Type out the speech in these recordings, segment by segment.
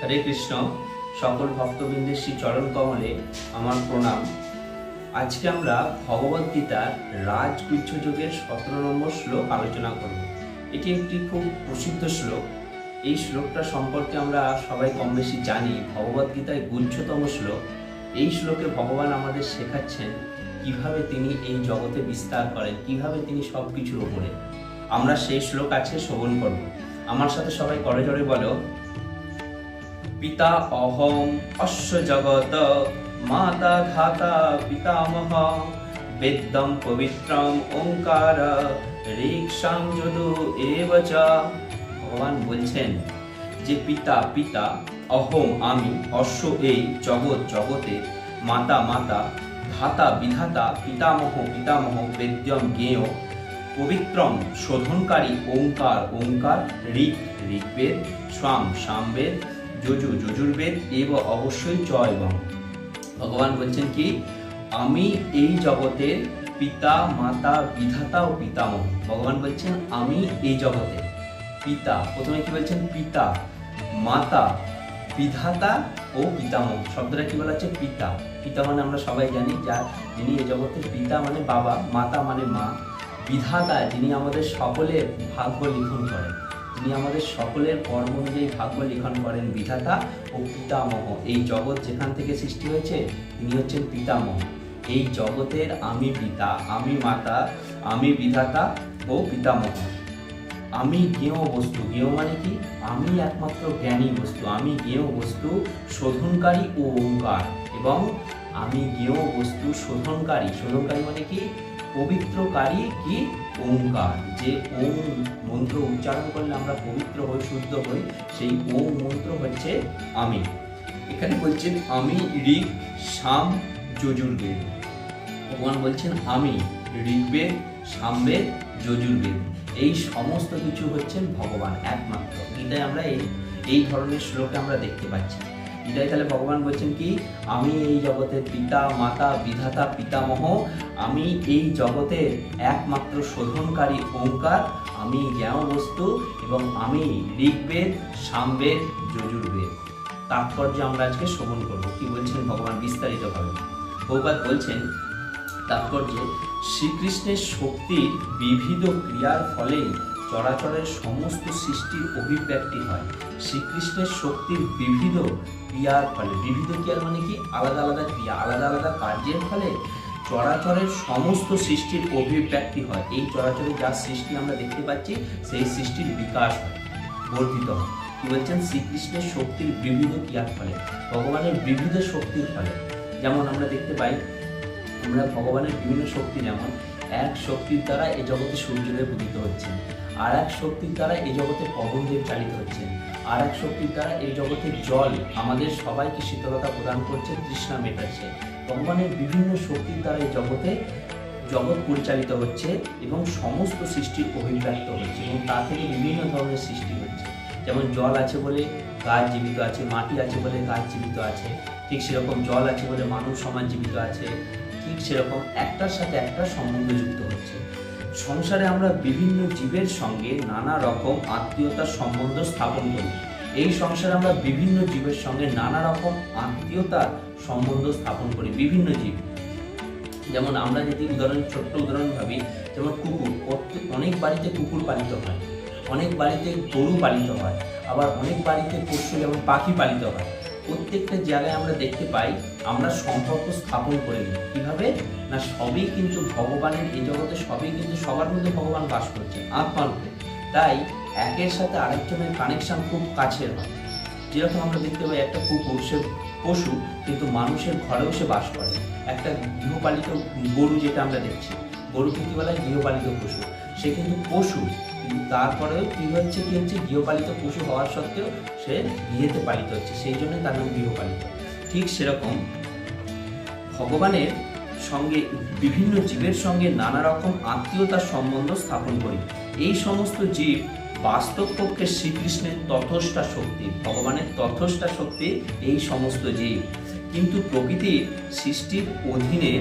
হরে কৃষ্ণ, সকল ভক্তবৃন্দের শ্রী চরণ কমলে আমার প্রণাম। আজকে আমরা ভগবদ গীতার রাজগুচ্ছ যোগের সতেরো নম্বর শ্লোক আলোচনা করব। এটি একটি খুব প্রসিদ্ধ শ্লোক। এই শ্লোকটা সম্পর্কে আমরা সবাই কম বেশি জানি ভগবদ গীতায় গুচ্ছতম শ্লোক। এই শ্লোকে ভগবান আমাদের শেখাচ্ছেন কীভাবে তিনি এই জগতে বিস্তার করেন, কীভাবে তিনি সব কিছুর ওপরে। আমরা সেই শ্লোক আজকে শ্রবণ করব। আমার সাথে সবাই করে জোরে বলো। পিতা অহম অশ্ব জগত মাতা ধাতা পিতামহ বেদম পবিত্রম ওঙ্কার ঋক্ষাং যদু এব চ ভগবান বলছেন যে পিতা পিতা, অহম আমি, অশ্ব এই জগৎ জগতে মাতা মাতা ধাতা বিধাতা, পিতামহ পিতামহ, বেদ্যম জ্ঞেয় পবিত্রম, শোধনকারী, ওঙ্কার ওঙ্কার, ঋক ঋগ্বেদ স্বাম সামবেদ যজু যজুর্বেদ এব অবশ্যই চ এবং। ভগবান বলছেন কি, আমি এই জগতের পিতা, মাতা, বিধাতা ও পিতামহ। ভগবান বলছেন, আমি এই জগতে পিতা। প্রথমে কি বলছেন? পিতা, মাতা, বিধাতা ও পিতামহ। শব্দটা কি বলা হচ্ছে? পিতা। পিতা মানে আমরা সবাই জানি, যা যিনি এই জগতের পিতা মানে বাবা, মাতা মানে মা, বিধাতা যিনি আমাদের সকলের ভাগ্য লিখন করেন। যিনি আমাদের সকলের কর্ম অনুযায়ী ভাগ্য লিখন করেন বিধাতা ও পিতামহ। এই জগৎ যেখান থেকে সৃষ্টি হয়েছে, তিনি হচ্ছেন পিতামহ। এই জগতের আমি পিতা, আমি মাতা, আমি বিধাতা ও পিতামহ। আমি জ্ঞেয় বস্তু। জ্ঞেয় মানে কি? আমি একমাত্র জ্ঞানী বস্তু। আমি জ্ঞেয় বস্তু শোধনকারী ও ওঙ্কার। এবং আমি জ্ঞেয় বস্তু শোধনকারী। শোধনকারী মানে কি? পবিত্রকারী কি? ওঙ্কার যে ওম মন্ত্র উচ্চারণ করলে আমরা পবিত্র হই, শুদ্ধ হই, সেই ওম মন্ত্র হচ্ছে আমি। এখানে বলছেন আমি ঋক সাম যজুর্বেদ। ভগবান বলছেন আমি ঋগ্বেদ, সামবেদ, যজুর্বেদ। এই সমস্ত কিছু হচ্ছেন ভগবান একমাত্র। গীতায় আমরা এই এই ধরনের শ্লোকে আমরা দেখতে পাচ্ছি। গীতায় তাহলে ভগবান বলছেন কি, আমি এই জগতের পিতা, মাতা, বিধাতা, পিতামহ, আমি এই জগতের একমাত্র শোধনকারী ওঙ্কার, আমি জ্ঞান বস্তু এবং আমি ঋগ্বেদ, সামবেদ, যজুর্বেদ। তাৎপর্য আমরা আজকে শ্রবণ করব। কি বলছেন ভগবান বিস্তারিতভাবে? বহুপাত বলছেন, তাৎপর্যে, শ্রীকৃষ্ণের শক্তির বিবিধ ক্রিয়ার ফলেই চরাচরের সমস্ত সৃষ্টির অভিব্যক্তি হয়। শ্রীকৃষ্ণের শক্তির বিবিধ ক্রিয়ার ফলে। বিবিধ ক্রিয়ার মানে কি? আলাদা আলাদা ক্রিয়া, আলাদা আলাদা কার্যের ফলে চরাচরের সমস্ত সৃষ্টির অভিব্যক্তি হয়। এই চরাচরে যা সৃষ্টি আমরা দেখতে পাচ্ছি, সেই সৃষ্টির বিকাশ হয়, বর্ধিত হয়। কি বলছেন? শ্রীকৃষ্ণের শক্তির বিবিধ ক্রিয়ার ফলে, ভগবানের বিবিধ শক্তির ফলে। যেমন আমরা দেখতে পাই, আমরা ভগবানের বিভিন্ন শক্তি যেমন এক শক্তির দ্বারা এই জগতে সূর্যদেব উদিত হচ্ছেন। আর এক শক্তির দ্বারা এই জগতে পবনদেব চালিত হচ্ছেন। আর এক শক্তির দ্বারা এই জগতের জল আমাদের সবাইকে শীতলতা প্রদান করছে, তৃষ্ণা মেটাচ্ছে। ভগবানের বিভিন্ন শক্তির দ্বারা এই জগতে জগৎ পরিচালিত হচ্ছে এবং সমস্ত সৃষ্টির অভিব্যক্ত হচ্ছে এবং তা থেকে বিভিন্ন ধরনের সৃষ্টি হচ্ছে। যেমন জল আছে বলে গাছ জীবিত আছে, মাটি আছে বলে গাছ জীবিত আছে, ঠিক সেরকম জল আছে বলে মানুষ সমাজ জীবিত আছে ঠিক সেরকম একটার সাথে একটা সম্বন্ধ যুক্ত হচ্ছে। সংসারে আমরা বিভিন্ন জীবের সঙ্গে নানা রকম আত্মীয়তার সম্বন্ধ স্থাপন করি। এই সংসারে আমরা বিভিন্ন জীবের সঙ্গে নানা রকম আত্মীয়তার সম্বন্ধ স্থাপন করি, বিভিন্ন জীব। যেমন আমরা যদি উদাহরণ, ছোট্ট উদাহরণ ভাবি, যেমন কুকুর, প্রত্যেক, অনেক বাড়িতে কুকুর পালিত হয়। অনেক বাড়িতে গরু পালিত হয়। আবার অনেক বাড়িতে পশু, যেমন পাখি পালিত হয়। প্রত্যেকটা জায়গায় আমরা দেখতে পাই, আমরা সম্পর্ক স্থাপন করে নিই। কীভাবে? না, সবই কিন্তু ভগবানের, এই জগতে সবই কিন্তু সবার মধ্যে ভগবান বাস করছে আত্মারূপে তাই একের সাথে আরেকজনের কানেকশন খুব কাছের হয়। যেরকম আমরা দেখতে পাই, একটা কুকুর সে পশু, কিন্তু মানুষের ঘরেও সে বাস করে। একটা গৃহপালিত গরু যেটা আমরা দেখছি, গরুকে কি বলা? গৃহপালিত পশু। সে কিন্তু পশু। তারপরেও কি হচ্ছে কি হচ্ছে, গৃহপালিত পশু হওয়ার সত্ত্বেও সে গৃহেতে পালিত হচ্ছে, সেই জন্য তার নাম গৃহপালিত। ঠিক সেরকম ভগবানের সঙ্গে বিভিন্ন জীবের সঙ্গে নানা রকম আত্মীয়তার সম্বন্ধ স্থাপন করি। এই সমস্ত জীব বাস্তব পক্ষে শ্রীকৃষ্ণের তথষ্টা শক্তি, ভগবানের তথষ্টা শক্তি, এই সমস্ত জীব। কিন্তু প্রকৃতির সৃষ্টির অধীনে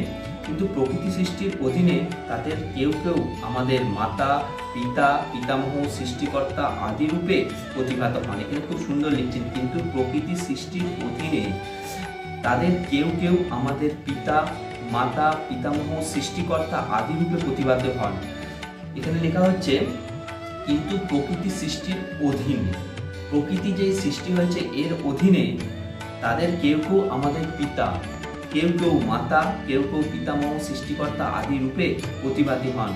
কিন্তু প্রকৃতি সৃষ্টির অধীনে তাদের কেউ কেউ আমাদের মাতা, পিতা, পিতামহ, সৃষ্টিকর্তা আদি রূপে প্রতিভাত হন। এখানে খুব সুন্দর লিখছেন, কিন্তু প্রকৃতি সৃষ্টির অধীনে তাদের কেউ কেউ আমাদের পিতা, মাতা, পিতামহ, সৃষ্টিকর্তা আদি রূপে প্রতিভাত হন। এখানে লেখা হচ্ছে, কিন্তু প্রকৃতি সৃষ্টির অধীনে, প্রকৃতি যে সৃষ্টি হয়েছে এর অধীনে তাদের কেউ কেউ আমাদের পিতা কেউ কেউ মাতা, কেউ কেউ পিতামহ, সৃষ্টিকর্তা আদি রূপে প্রতিবাদী হন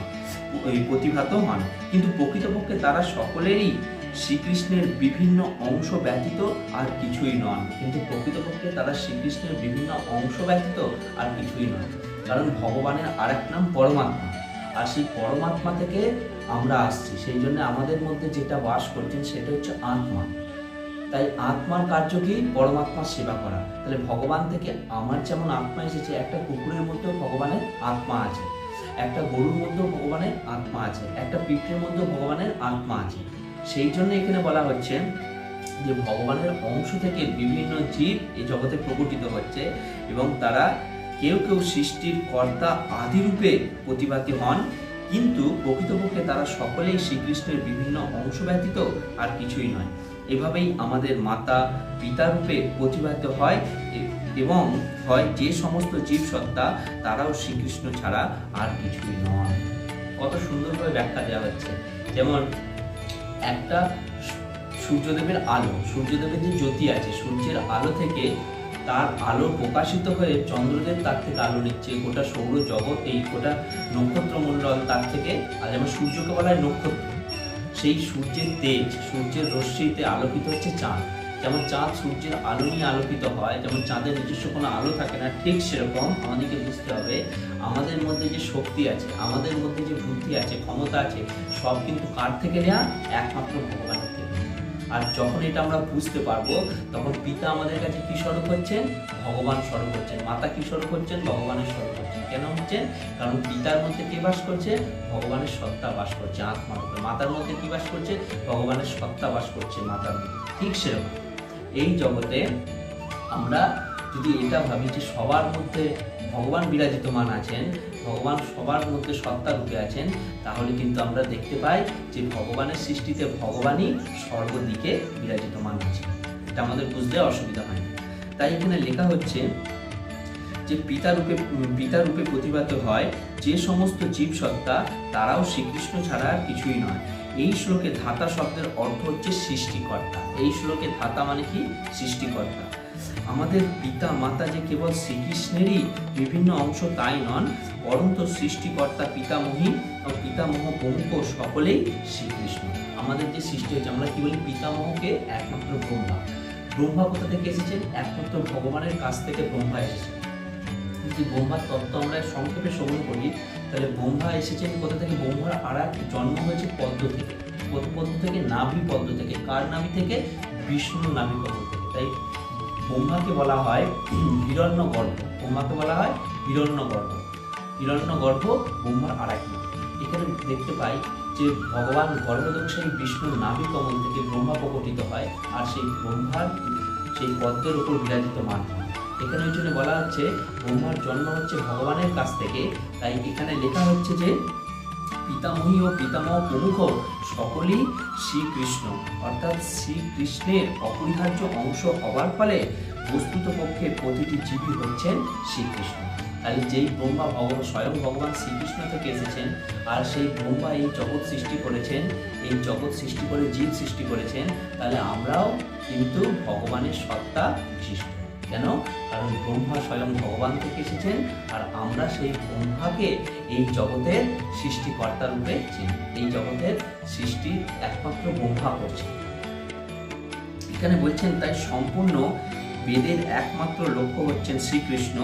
প্রতিভাত হন। কিন্তু প্রকৃতপক্ষে তারা সকলেরই শ্রীকৃষ্ণের বিভিন্ন অংশ ব্যতীত আর কিছুই নন। কিন্তু প্রকৃতপক্ষে তারা শ্রীকৃষ্ণের বিভিন্ন অংশ ব্যতীত আর কিছুই নন। কারণ ভগবানের আরেক নাম পরমাত্মা। আর সেই পরমাত্মা থেকে আমরা আসছি। সেই জন্য আমাদের মধ্যে যেটা বাস করছেন সেটা হচ্ছে আত্মা। তাই আত্মার কার্য কি পরমাত্মার সেবা করা। তাহলে ভগবান থেকে আমার যেমন আত্মা এসেছে, একটা কুকুরের মধ্যেও ভগবানের আত্মা আছে, একটা গরুর মধ্যেও ভগবানের আত্মা আছে, একটা পিঁপড়ের মধ্যেও ভগবানের আত্মা আছে। সেই জন্য এখানে বলা হচ্ছে যে ভগবানের অংশ থেকে বিভিন্ন জীব এই জগতে প্রকটিত হচ্ছে এবং তারা কেউ কেউ সৃষ্টির কর্তা আদিরূপে প্রতিভাতী হন। কিন্তু প্রকৃতপক্ষে তারা সকলেই শ্রীকৃষ্ণের বিভিন্ন অংশ ব্যতীত আর কিছুই নয়। এভাবেই আমাদের মাতা পিতা রূপে প্রতিভাত হয় এবং হয় যে সমস্ত জীব সত্তা তারাও শ্রীকৃষ্ণ ছাড়া আর কিছুই নয়। কত সুন্দরভাবে ব্যাখ্যা দেওয়া হচ্ছে। যেমন, একটা সূর্যদেবের আলো, সূর্যদেবের যে জ্যোতি আছে, সূর্যের আলো থেকে তার আলো প্রকাশিত হয়ে চন্দ্রদেব তার থেকে আলো নিচ্ছে। গোটা সৌর জগৎ, এই গোটা নক্ষত্রমণ্ডল তার থেকে আর যেমন সূর্যকে বলা হয় নক্ষত্র। সেই সূর্যের তেজ, সূর্যের রশ্মিতে আলোকিত হচ্ছে চাঁদ। যেমন চাঁদ সূর্যের আলো নিয়ে আলোকিত হয়, যেমন চাঁদের নিজস্ব কোনো আলো থাকে না, ঠিক সেরকম আমাদেরকে বুঝতে হবে, আমাদের মধ্যে যে শক্তি আছে, আমাদের মধ্যে যে বুদ্ধি আছে, ক্ষমতা আছে, সব কিন্তু কার থেকে নেওয়া একমাত্র ভগবানের থেকে আর যখন এটা আমরা বুঝতে পারব, তখন পিতা আমাদের কাছে কি স্বরূপ হচ্ছেন? ভগবান স্বরূপ হচ্ছেন। মাতা কি স্বরূপ হচ্ছেন? ভগবানের স্বরূপ হচ্ছেন। কেন হচ্ছেন? কারণ পিতার মধ্যে কে বাস করছে? ভগবানের সত্তা বাস করছে আত্মার মধ্যে। মাতার মধ্যে কি বাস করছে? ভগবানের সত্তা বাস করছে মাতার মধ্যে। ঠিক সেরকম। এই জগতে আমরা যদি এটা ভাবি যে সবার মধ্যে ভগবান বিরাজিতমান আছেন ভগবান সবার মধ্যে সত্তা রূপে আছেন, তাহলে কিন্তু আমরা দেখতে পাই যে ভগবানের সৃষ্টিতে ভগবানই সর্বদিকে বিরাজিতমান আছে এটা আমাদের বুঝতে অসুবিধা হয় না। তাই এখানে লেখা হচ্ছে যে পিতা রূপে পিতা রূপে প্রতিভাত হয় যে সমস্ত জীব সত্তা তারাও শ্রীকৃষ্ণ ছাড়া আর কিছুই নয়। এই শ্লোকে ধাতা শব্দের অর্থ হচ্ছে সৃষ্টিকর্তা। এই শ্লোকে ধাতা মানে কি? সৃষ্টিকর্তা। আমাদের পিতা মাতা যে কেবল শ্রীকৃষ্ণেরই বিভিন্ন অংশ তাই নন পরন্ত সৃষ্টিকর্তা পিতামহী ও পিতামহ প্রমুখ সকলেই শ্রীকৃষ্ণ। আমাদের যে সৃষ্টি হয়েছে, আমরা কি বলি? পিতামহকে একমাত্র ব্রহ্মা। ব্রহ্মা কোথা থেকে এসেছেন? একমাত্র ভগবানের কাছ থেকে ব্রহ্মা এসেছেন। যদি ব্রহ্মার তত্ত্ব আমরা সংক্ষেপে শ্রবণ করি, তাহলে ব্রহ্মা এসেছেন কোথা থেকে? ব্রহ্মার আর জন্ম হয়েছে পদ্ম থেকে। পদ্ম থেকে? নাভি পদ্ম থেকে। কার নাভি থেকে? বিষ্ণু নাভি পদ্ম থেকে। তাই ব্রহ্মাকে বলা হয় হিরণ্য গর্ভ ব্রহ্মাকে বলা হয় হিরণ্য হিরণ্য গর্ভ, ব্রহ্মার আর এক এখানে দেখতে পাই যে ভগবান গর্ভদংশায়ী বিষ্ণুর নাভি কমল থেকে ব্রহ্মা প্রকটিত হয় আর সেই ব্রহ্মার, সেই পদ্মের উপর বিরাজিত মান। এখানে ওই জন্য বলা হচ্ছে, ব্রহ্মার জন্ম হচ্ছে ভগবানের কাছ থেকে। তাই এখানে লেখা হচ্ছে যে, পিতামহী ও পিতামহ প্রমুখ সকলেই শ্রীকৃষ্ণ। অর্থাৎ শ্রীকৃষ্ণের অপরিহার্য অংশ হওয়ার ফলে বস্তুত পক্ষে প্রতিটি জীবী হচ্ছেন শ্রীকৃষ্ণ। তাহলে যেই ব্রহ্মা ভগবান, স্বয়ং ভগবান শ্রীকৃষ্ণ থেকে এসেছেন, আর সেই ব্রহ্মা এই জগৎ সৃষ্টি করেছেন, এই জগৎ সৃষ্টি করে জীব সৃষ্টি করেছেন, তাহলে আমরাও কিন্তু ভগবানের সত্তা বিশিষ্ট। কেন? কারণ ব্রহ্মা স্বয়ং ভগবান থেকে এসেছেন, আর আমরা সেই ব্রহ্মাকে এই জগতের সৃষ্টিকর্তা রূপে চিনি। এই জগতের সৃষ্টি একমাত্র ব্রহ্মা করছে এখানে বলছেন, তাই সম্পূর্ণ বেদের একমাত্র লক্ষ্য হচ্ছেন শ্রীকৃষ্ণ।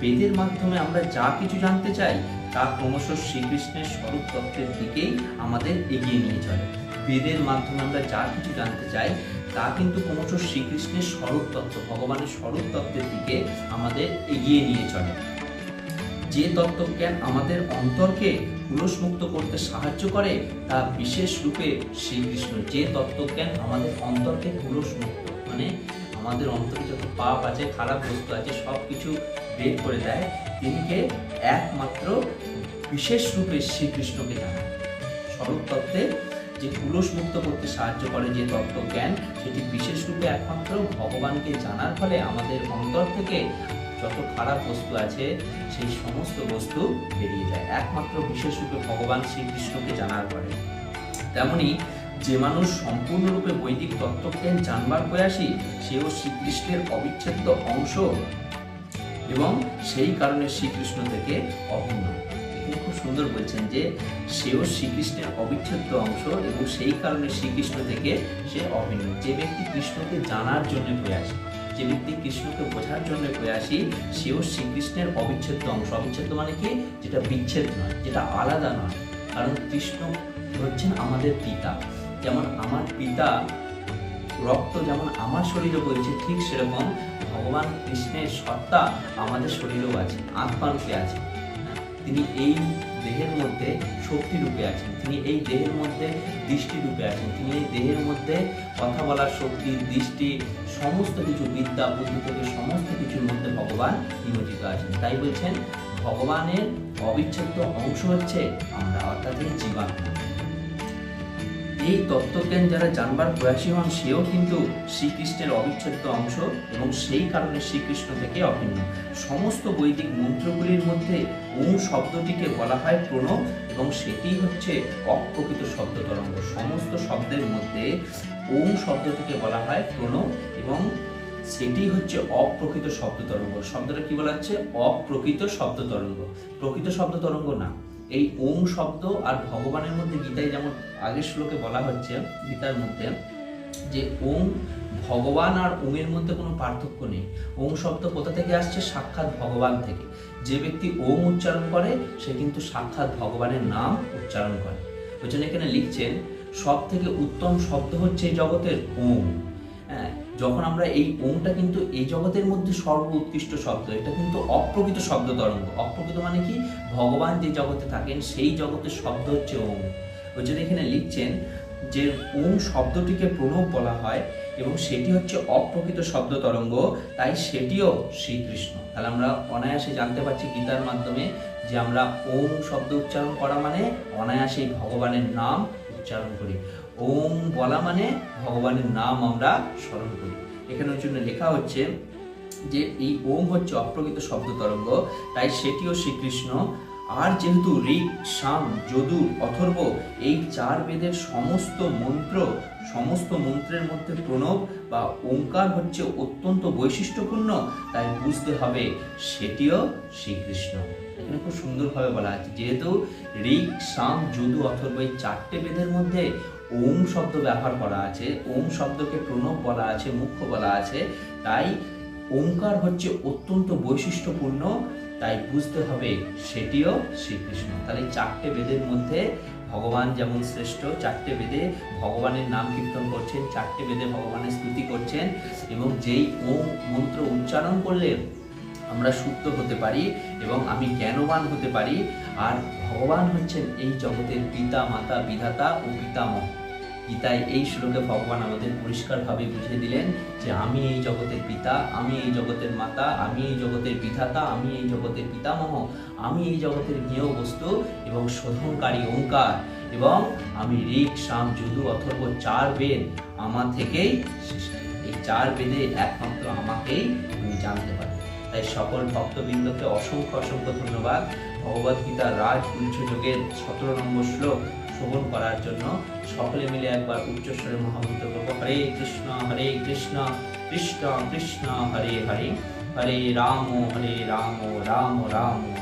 বেদের মাধ্যমে আমরা যা কিছু জানতে চাই, তা ক্রমশ শ্রীকৃষ্ণের স্বরূপ তত্ত্বের দিকেই আমাদের এগিয়ে নিয়ে চলে। বেদের মাধ্যমে আমরা যা কিছু জানতে চাই, তা কিন্তু ক্রমশ শ্রীকৃষ্ণের স্বরূপ তত্ত্ব, ভগবানের স্বরূপ তত্ত্বের দিকে আমাদের এগিয়ে নিয়ে চলে। যে তত্ত্বজ্ঞান আমাদের অন্তরকে কুলসমুক্ত করতে সাহায্য করে, তা বিশেষ রূপে শ্রীকৃষ্ণ। যে তত্ত্বজ্ঞান আমাদের অন্তরকে কুলসমুক্ত মানে আমাদের অন্তরে যত পাপ আছে, খারাপ বস্তু আছে সব কিছু বের করে দেয়, তিনিকে একমাত্র বিশেষ রূপে শ্রীকৃষ্ণকে জানান স্বরূপ তত্ত্বে যে কুলস মুক্ত করতে সাহায্য করে যে তত্ত্বজ্ঞান সেটি বিশেষ রূপে একমাত্র ভগবানকে জানার ফলে আমাদের অন্তর থেকে যত খারাপ বস্তু আছে, সেই সমস্ত বস্তু বেরিয়ে যায়। একমাত্র বিশেষ রূপে ভগবান শ্রীকৃষ্ণকে জানার পরে। তেমনি যে মানুষ সম্পূর্ণরূপে বৈদিক তত্ত্বজ্ঞান জানবার প্রয়াসী, সেও শ্রীকৃষ্ণের অবিচ্ছেদ্য অংশ এবং সেই কারণে শ্রীকৃষ্ণ থেকে অভিন্ন। এখানে খুব সুন্দর বলছেন যে, সেও শ্রীকৃষ্ণের অবিচ্ছেদ্য অংশ এবং সেই কারণে শ্রীকৃষ্ণ থেকে সে অভিন্ন। যে ব্যক্তি কৃষ্ণকে জানার জন্য প্রয়াসী, যে ব্যক্তি কৃষ্ণকে বোঝার জন্য প্রয়াসী, সেও শ্রীকৃষ্ণের অবিচ্ছেদ্য অংশ। অবিচ্ছেদ্য মানে কি? যেটা বিচ্ছেদ নয়, যেটা আলাদা নয়। কারণ কৃষ্ণ হচ্ছেন আমাদের পিতা। যেমন আমার পিতা, রক্ত যেমন আমার শরীরে বইছে, ঠিক সেরকম ভগবান কৃষ্ণের সত্তা আমাদের শরীরেও আছে, আত্মা রূপে আছে। তিনি এই দেহের মধ্যে শক্তি রূপে আছেন, তিনি এই দেহের মধ্যে দৃষ্টি রূপে আছেন, তিনি এই দেহের মধ্যে কথা বলার শক্তি, দৃষ্টি, সমস্ত কিছু, বিদ্যা, বুদ্ধি থেকে সমস্ত কিছুর মধ্যে ভগবান নিয়োজিত আছেন। তাই বলছেন, ভগবানের অবিচ্ছেদ্য অংশ হচ্ছে আমরা, অর্থাৎ এই জীবাত্মা। এই তত্ত্বজ্ঞান যারা জানবার প্রয়াসী হন, সেও কিন্তু শ্রীকৃষ্ণের অবিচ্ছেদ্য অংশ এবং সেই কারণে শ্রীকৃষ্ণ থেকে অভিন্ন। সমস্ত বৈদিক মন্ত্রগুলির মধ্যে ওম শব্দটিকে বলা হয় প্রণব এবং সেটি হচ্ছে অপ্রকৃত শব্দ তরঙ্গ। সমস্ত শব্দের মধ্যে ওম শব্দটিকে বলা হয় প্রণব এবং সেটি হচ্ছে অপ্রকৃত শব্দ তরঙ্গ। শব্দটা কি বলা হচ্ছে? অপ্রকৃত শব্দ তরঙ্গ। প্রকৃত শব্দ তরঙ্গ না। এই ওম শব্দ আর ভগবানের মধ্যে গীতায় যেমন আগের শ্লোকে বলা হচ্ছে, গীতার মধ্যে, যে ওম ভগবান আর ওমের মধ্যে কোনো পার্থক্য নেই। ওম শব্দ কোথা থেকে আসছে? সাক্ষাৎ ভগবান থেকে। যে ব্যক্তি ওম উচ্চারণ করে, সে কিন্তু সাক্ষাৎ ভগবানের নাম উচ্চারণ করে। ওই জন্য এখানে লিখছেন সব থেকে উত্তম শব্দ হচ্ছে এই জগতের ওম। হ্যাঁ যখন আমরা এই ওমটা কিন্তু এই জগতের মধ্যে সর্ব উৎকৃষ্ট শব্দ, এটা কিন্তু অপ্রকৃত শব্দ তরঙ্গ। অপ্রকৃত মানে কি? ভগবান যে জগতে থাকেন, সেই জগতের শব্দ হচ্ছে ওম। ওই জন্য এখানে লিখছেন যে ওম শব্দটিকে প্রণব বলা হয় এবং সেটি হচ্ছে অপ্রকৃত শব্দ তরঙ্গ, তাই সেটিও শ্রীকৃষ্ণ। তাহলে আমরা অনায়াসে জানতে পারছি গীতার মাধ্যমে যে আমরা ওম শব্দ উচ্চারণ করা মানে অনায়াসেই ভগবানের নাম উচ্চারণ করি। ওম বলা মানে ভগবানের নাম আমরা স্মরণ করি। এখানে ওই জন্য লেখা হচ্ছে যে এই ওম হচ্ছে অপ্রকৃত শব্দ তরঙ্গ, তাই সেটিও শ্রীকৃষ্ণ। আর যেহেতু ঋক, সাম যদু অথর্ব, এই চার বেদের সমস্ত মন্ত্র, সমস্ত মন্ত্রের মধ্যে প্রণব বা ওঙ্কার হচ্ছে অত্যন্ত বৈশিষ্ট্যপূর্ণ, তাই বুঝতে হবে সেটিও শ্রীকৃষ্ণ। এখানে খুব সুন্দরভাবে বলা আছে, যেহেতু ঋক, সাম, যদু, অথর্ব এই চারটে বেদের মধ্যে ওম শব্দ ব্যবহার করা আছে, ওম শব্দকে প্রণব বলা আছে, মুখ্য বলা আছে, তাই ওঙ্কার হচ্ছে অত্যন্ত বৈশিষ্ট্যপূর্ণ, তাই বুঝতে হবে সেটিও শ্রীকৃষ্ণ। তাহলে চারটে বেদের মধ্যে ভগবান যেমন শ্রেষ্ঠ, চারটে বেদে ভগবানের নাম কীর্তন করছেন, চারটে বেদে ভগবানের স্তুতি করছেন এবং যেই ওম মন্ত্র উচ্চারণ করলে আমরা সুপ্ত হতে পারি এবং আমি জ্ঞানবান হতে পারি, আর ভগবান হচ্ছেন এই জগতের পিতা, মাতা, বিধাতা ও পিতামহ। গীতায় এই শ্লোকে ভগবান আমাদের পরিষ্কারভাবে বুঝিয়ে দিলেন যে আমি এই জগতের পিতা, আমি এই জগতের মাতা, আমি এই জগতের বিধাতা, আমি এই জগতের পিতামহ, আমি এই জগতের জ্ঞেয় বস্তু এবং শোধনকারী ওঙ্কার এবং আমি ঋক, সাম, যদু অথর্ব চার বেদ আমার থেকেই এই চার বেদে একমাত্র আমাকেই তুমি জানতে পারি। তাই সকল ভক্তবৃন্দকে অসংখ্য অসংখ্য ধন্যবাদ। ভগবদ্গীতা রাজ যোগের সতেরো নম্বর শ্লোক শ্রবণ করার জন্য সকলে মিলে একবার উচ্চস্বরে মহামন্ত্র করব। হরে কৃষ্ণ হরে কৃষ্ণ কৃষ্ণ কৃষ্ণ, হরে হরে। হরে রাম হরে রাম রাম রাম।